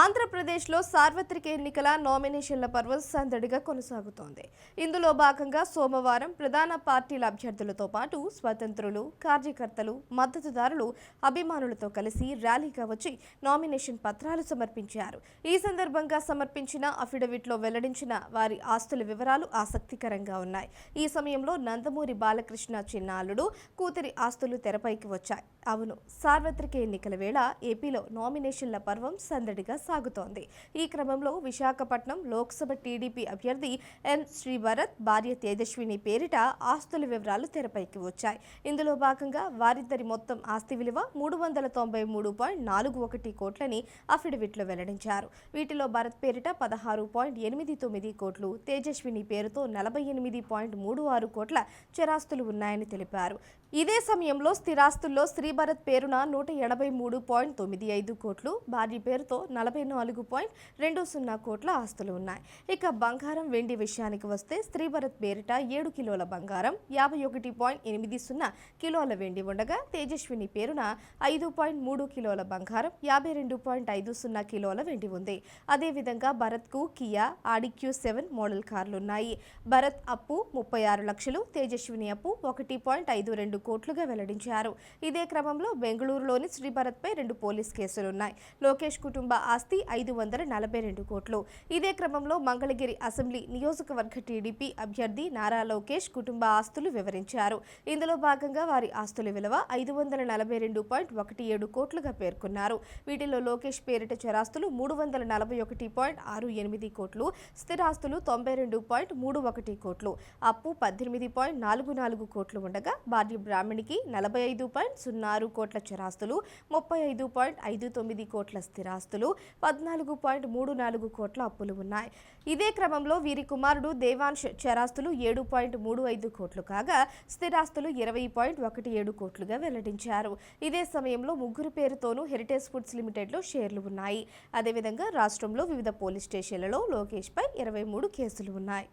ఆంధ్రప్రదేశ్లో సార్వత్రిక ఎన్నికల నామినేషన్ల పర్వం సందడిగా కొనసాగుతోంది. ఇందులో భాగంగా సోమవారం ప్రధాన పార్టీల అభ్యర్థులతో పాటు స్వతంత్రులు కార్యకర్తలు మద్దతుదారులు అభిమానులతో కలిసి ర్యాలీగా వచ్చి నామినేషన్ పత్రాలు సమర్పించారు. ఈ సందర్భంగా సమర్పించిన అఫిడవిట్లో వెల్లడించిన వారి ఆస్తుల వివరాలు ఆసక్తికరంగా ఉన్నాయి. ఈ సమయంలో నందమూరి బాలకృష్ణ చిన్నాలుడు కూతురి ఆస్తులు తెరపైకి వచ్చాయి. అవును సార్వత్రిక ఎన్నికల వేళ ఏపీలో నామినేషన్ల పర్వం సందడిగా సాగుతోంది ఈ క్రమంలో విశాఖపట్నం లోక్సభ టీడీపీ అభ్యర్థి ఎన్ శ్రీభరత్ భార్య తేజస్విని పేరిట ఆస్తుల వివరాలు తెరపైకి వచ్చాయి. ఇందులో భాగంగా వారిద్దరి మొత్తం ఆస్తి విలువ మూడు వందల తొంభై మూడు పాయింట్ నాలుగు ఒకటి కోట్లని అఫిడవిట్లో వెల్లడించారు. వీటిలో భరత్ పేరిట పదహారు పాయింట్ ఎనిమిది తొమ్మిది కోట్లు తేజస్విని పేరుతో నలభై ఎనిమిది పాయింట్ మూడు ఆరు కోట్ల చరాస్తులు ఉన్నాయని తెలిపారు. ఇదే సమయంలో స్థిరాస్తుల్లో శ్రీభరత్ పేరున నూట ఎనభై మూడు పాయింట్ తొమ్మిది ఐదు కోట్లు భార్య పేరుతో నలభై నాలుగు పాయింట్ రెండు సున్నా కోట్ల ఆస్తులు ఉన్నాయి. ఇక బంగారం వెండి విషయానికి వస్తే శ్రీభరత్ పేరిట ఏడు కిలోల బంగారం యాభై ఒకటి పాయింట్ ఎనిమిది సున్నా కిలోల వెండి ఉండగా తేజస్విని పేరున ఐదు పాయింట్ మూడు కిలోల బంగారం యాభై రెండు పాయింట్ ఐదు సున్నా కిలోల వెండి ఉంది. అదేవిధంగా భరత్కు Kia Audi Q seven model కార్లు ఉన్నాయి. భరత్ అప్పు ముప్పై ఆరు లక్షలు తేజస్విని అప్పు ఒకటి పాయింట్ ఐదు రెండు కోట్లుగా వెల్లడించారు. ఇదే క్రమంలో బెంగళూరులోని శ్రీభరత్పై రెండు పోలీస్ కేసులున్నాయి లోకేష్ కుటుంబ ఆస్తి ఐదు వందల నలభై రెండు కోట్లు. ఇదే క్రమంలో మంగళగిరి అసెంబ్లీ నియోజకవర్గ టీడీపీ అభ్యర్థి నారా లోకేష్ కుటుంబ ఆస్తులు వివరించారు. ఇందులో భాగంగా వారి ఆస్తుల విలువ ఐదు వందల నలభై రెండు పాయింట్ ఒకటి ఏడు కోట్లుగా పేర్కొన్నారు. వీటిలో లోకేష్ పేరిట చరాస్తులు మూడు వందల నలభై ఒకటి పాయింట్ ఆరు ఎనిమిది కోట్లు స్థిరాస్తులు తొంభై రెండు పాయింట్ మూడు ఒకటి కోట్లు అప్పు పద్దెనిమిది పాయింట్ నాలుగు నాలుగు కోట్లు ఉండగా భార్య బ్రాహ్మణికి నలభై ఐదు పాయింట్ సున్నా ఆరు కోట్ల చరాస్తులు ముప్పై ఐదు పాయింట్ ఐదు తొమ్మిది కోట్ల స్థిరాస్తులు పద్నాలుగు పాయింట్ మూడు నాలుగు కోట్ల అప్పులు ఉన్నాయి. ఇదే క్రమంలో వీరి కుమారుడు దేవాన్ష్ చరాస్తులు ఏడు పాయింట్ మూడు ఐదు కోట్లు కాగా స్థిరాస్తులు ఇరవై పాయింట్ ఒకటి ఏడు కోట్లుగా వెల్లడించారు. ఇదే సమయంలో ముగ్గురు పేరుతోనూ హెరిటేజ్ ఫుడ్స్ లిమిటెడ్లో షేర్లు ఉన్నాయి. అదేవిధంగా రాష్ట్రంలో వివిధ పోలీస్ స్టేషన్లలో లోకేష్పై ఇరవై మూడు కేసులు ఉన్నాయి.